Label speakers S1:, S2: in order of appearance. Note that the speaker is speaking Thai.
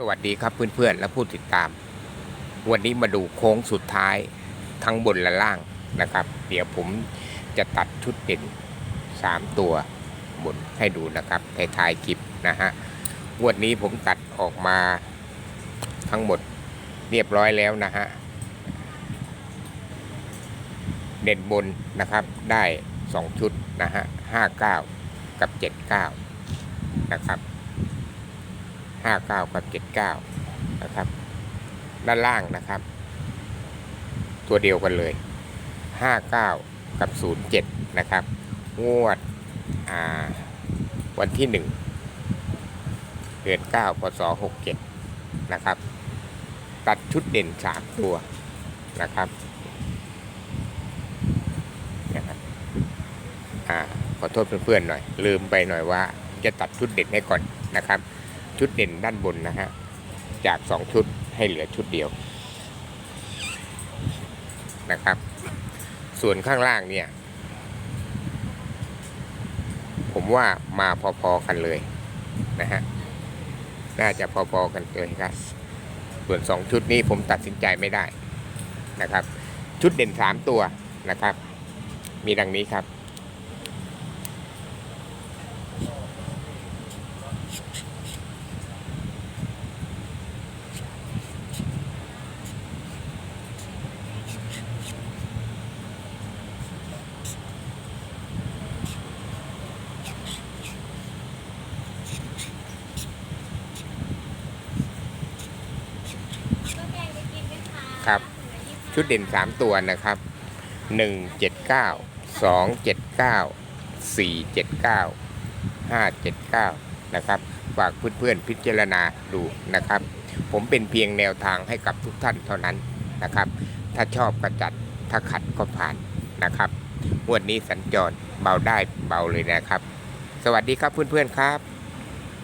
S1: สวัสดีครับเพื่อนๆและผู้ติดตาม วันนี้มาดูโค้งสุดท้ายทั้งบนและล่างนะครับ เดี๋ยวผมจะตัดชุดเด่น3 ตัวบนให้ดูนะครับท้ายๆคลิปนะฮะวันนี้ผมตัดออกมาทั้งหมดเรียบร้อยแล้วนะฮะเด่นบนนะครับได้ 2 ชุดนะฮะ59 กับ 79 นะครับ 59 กับ 79 นะครับ ด้านล่างนะครับ ตัวเดียวกันเลย 59 กับ 07 นะครับ งวดวันที่ 1 เดือน9พศ67 นะครับ ตัดชุดเด่น 3 ตัวนะครับนะครับอ่าขอโทษเพื่อนๆหน่อย ลืมไปหน่อยว่าจะตัดชุดเด่นให้ก่อนนะครับ ชุดเด่นด้านบนนะฮะ จาก 2 ชุดให้เหลือชุดเดียวนะครับ ส่วนข้างล่างเนี่ย ผมว่ามาพอๆกันเลยนะฮะ น่าจะพอๆกันเลยครับ ส่วน 2 ชุดนี้ผมตัดสินใจไม่ได้นะครับ ชุดเด่น 3 ตัวนะครับ มีดังนี้ครับ ครับ ชุดเด่น 3 ตัวนะครับ 1 7 9 2 7 9 4 7 9 5 7 9 นะครับฝากเพื่อนๆพิจารณาดูนะครับ ผมเป็นเพียงแนวทางให้กับทุกท่านเท่านั้นนะครับ ถ้าชอบก็จัดถ้าขัดก็ผ่านนะครับงวันนี้สัญจรเบาได้เบาเลยนะครับ สวัสดีครับเพื่อนๆครับ